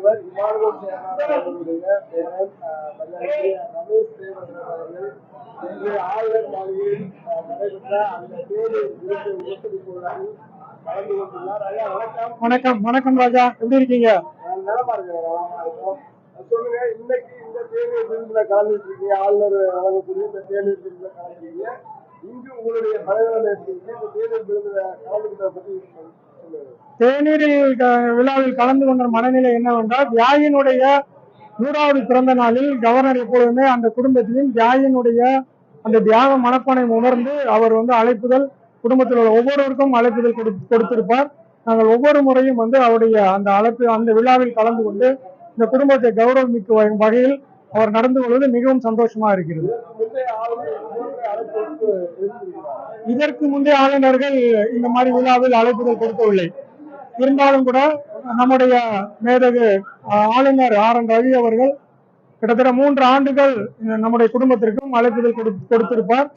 தலைவர் இமானுவல் அவர்களுடைய ரமேஷ் தேவர்கள் அவர்கள் இன்று ஆளுநர் மாளிகையில் நடைபெற்ற அந்த தேர்தல் விழாவில் கலந்து கொண்டுள்ளார். ஐயா வணக்கம். வணக்கம். வணக்கம் ராஜா. எப்படி இருக்கீங்க? நலமா இருக்கிறேன் நலமா இருக்கோம் சொல்லுங்க இன்னைக்கு இந்த தேர்தல் விருதுல கலந்துட்டு இருக்கீங்க. ஆளுநர் வழங்கக்கூடிய இந்த தேர்தல் விருதுல கலந்துருக்கீங்க க- விழாவில் கலந்து கொண்ட மனநிலை என்னவென்றால் தியாகியினுடைய நூறாவது பிறந்த நாளில் கவர்னர் எப்பொழுதுமே அந்த குடும்பத்தையும் தியாகியினுடைய அந்த தியாக மனப்பானை உணர்ந்து அவர் வந்து அழைப்புதல் குடும்பத்தில் உள்ள ஒவ்வொருவருக்கும் அழைப்புதல் கொடு கொடுத்திருப்பார். நாங்கள் ஒவ்வொரு முறையும் வந்து அவருடைய அந்த அழைப்பு அந்த விழாவில் கலந்து கொண்டு இந்த குடும்பத்தை கௌரவமிக்க வகையில் அவர் நடந்து கொள்வது மிகவும் சந்தோஷமா இருக்கிறது. இதற்கு முந்தைய ஆளுநர்கள் இந்த மாதிரி விழாவில் அழைப்புகள் கொடுக்கவில்லை. இருந்தாலும் கூட நம்முடைய மேதகு ஆளுநர் ஆர் என் ரவி அவர்கள் கிட்டத்தட்ட மூன்று ஆண்டுகள் நம்முடைய குடும்பத்திற்கும் அழைப்புதல் கொடுத்திருப்பார்.